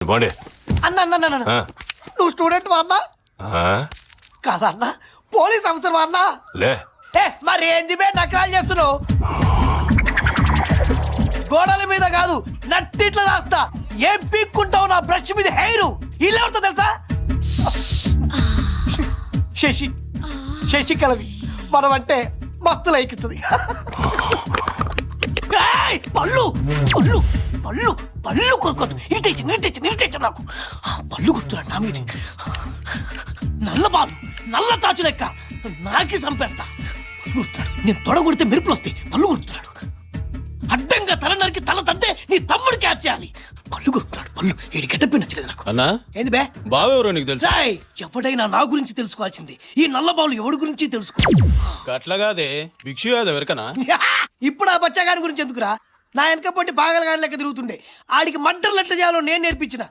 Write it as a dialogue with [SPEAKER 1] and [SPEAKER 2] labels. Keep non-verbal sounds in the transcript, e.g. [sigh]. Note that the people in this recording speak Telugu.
[SPEAKER 1] పోండి
[SPEAKER 2] అన్న అన్న అన్న, అన్న.
[SPEAKER 1] ఆ.
[SPEAKER 2] నువ్వు స్టూడెంట్ అన్నా?
[SPEAKER 1] ఆ?
[SPEAKER 2] కాదన్నా పోలీస్ ఆఫీసర్ అన్నా?
[SPEAKER 1] లే.
[SPEAKER 2] ఏ మరి ఏంది బే నకరాలు చేస్తున్నావు? గోడల మీద కాదు నట్టిట్లా రాస్తా. ఏం పీక్కుంటావు నా బ్రష్ మీద హెయిర్? ఇలా ఉంటుంది తెలుసా? శశి. శశి కలవి. మనం అంటే మస్తు లైకిస్తుంది పళ్ళు పళ్ళు పళ్ళు పళ్ళు కొనుక్కోద్దు ఇరిటేషన్ ఇరిటేషన్ ఇరిటేషన్ నాకు. ఆ, పళ్ళు గుర్తున్నాడు నా మీద నల్ల బాలు నల్ల తాచు లెక్క. నాకి చంపేస్తా పళ్ళు గుర్తున్నాడు నేను తొడ కొడితే మెరుపులు వస్తాయి. పళ్ళు గుర్తున్నాడు అడ్డంగా తల నరికి తల తంతే నీ తమ్ముడు క్యాచ్ చేయాలి. పళ్ళు కొడుతున్నాడు పళ్ళు. ఏడు గెటప్పి నచ్చలేదు నాకు.
[SPEAKER 3] అన్నా?
[SPEAKER 2] ఏంది బే?
[SPEAKER 3] బావెవరో నీకు తెలుసా?
[SPEAKER 2] రాయ్ ఎవడైనా నా గురించి తెలుసుకోవాల్సింది. ఈ నల్ల బాలు ఎవడి గురించి తెలుసుకో?
[SPEAKER 3] అట్లాగాదే భిక్షు యాదవ్ ఎవరికనా [laughs]
[SPEAKER 2] ఇప్పుడు ఆ బచ్చగాని గురించి ఎందుకురా? నా వెనక పొంటి పాగలగాని లెక్క తిరుగుతుండే. ఆడికి మడ్డర్లు ఎట్లా చేయాలో నేను నేర్పించిన.